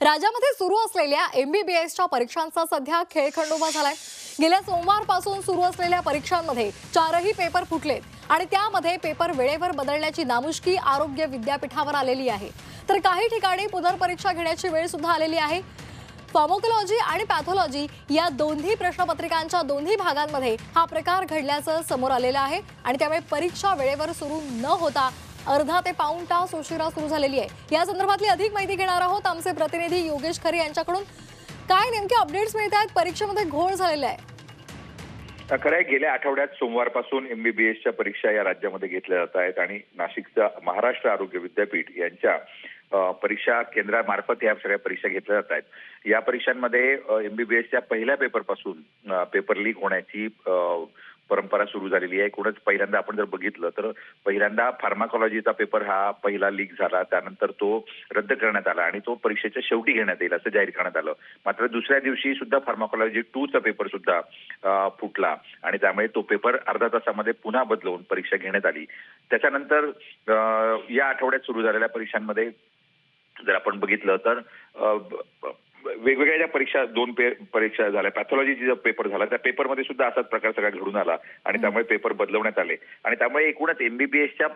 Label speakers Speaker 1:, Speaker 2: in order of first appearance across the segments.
Speaker 1: राज्यामध्ये सुरू असलेल्या एमबीबीएसच्या परीक्षांचा सध्या खेळखंडोबा झालाय. गेल्या सोमवारपासून सुरू असलेल्या परीक्षांमध्ये चारही पेपर फुटलेत आणि त्यामध्ये पेपर वेळेवर बदलण्याची नामुष्की आरोग्य विद्यापीठावर आलेली आहे. तर काही ठिकाणी पुनर्परीक्षा घेण्याची वेळ सुद्धा आलेली आहे. फॉर्मोकॉलॉजी आणि पॅथॉलॉजी या दोन्ही प्रश्नपत्रिकांच्या दोन्ही भागांमध्ये हा प्रकार घडल्याचं समोर आलेलं आहे आणि त्यामुळे परीक्षा वेळेवर सुरू न होता अर्धा ते पाऊण तास उशिरा सुरू झालेली आहे. या संदर्भातली अधिक माहिती घेणार आहोत आमचे प्रतिनिधी योगेश खरे यांच्याकडून. काय नेमके अपडेट्स मिळत आहेत? परीक्षेमध्ये घोळ झालेला आहे.
Speaker 2: खरं आहे गेल्या आठवड्यात सोमवारपासून एमबीबीएसच्या परीक्षा या राज्यामध्ये घेतल्या जात आहेत आणि नाशिकचं महाराष्ट्र आरोग्य विद्यापीठ यांच्या परीक्षा केंद्रामार्फत या सगळ्या परीक्षा घेतल्या जात आहेत. या परीक्षांमध्ये एमबीबीएसच्या पहिल्या पेपरपासून पेपर लीक होण्याची परंपरा सुरू झालेली आहे. एकूणच पहिल्यांदा आपण जर बघितलं तर पहिल्यांदा फार्माकॉलॉजीचा पेपर हा पहिला लीक झाला. त्यानंतर तो रद्द करण्यात आला आणि तो परीक्षेच्या शेवटी घेण्यात येईल असं जाहीर करण्यात आलं. मात्र दुसऱ्या दिवशी सुद्धा फार्माकॉलॉजी टूचा पेपर सुद्धा फुटला आणि त्यामुळे तो पेपर अर्धा तासामध्ये पुन्हा बदलवून परीक्षा घेण्यात आली. त्याच्यानंतर या आठवड्यात सुरू झालेल्या परीक्षांमध्ये जर आपण बघितलं तर वेगवेगळ्या ज्या परीक्षा दोन पे परीक्षा झाल्या पॅथॉलॉजीचा पेपर झाला त्या पेपरमध्ये सुद्धा असाच प्रकार सगळा घडून आला. आणि त्यामुळे पेपर बदलवण्यात आले. आणि त्यामुळे एकूणच एमबीबीएसच्या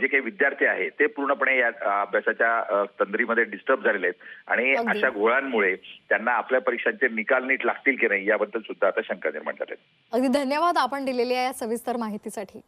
Speaker 2: जे काही विद्यार्थी आहेत ते पूर्णपणे या अभ्यासाच्या तंद्रीमध्ये डिस्टर्ब झालेले आहेत. आणि. अशा घोळांमुळे त्यांना आपल्या परीक्षांचे निकाल नीट लागतील की नाही याबद्दल सुद्धा आता शंका निर्माण झाल्या.
Speaker 1: अगदी धन्यवाद आपण दिलेली आहे या सविस्तर माहितीसाठी.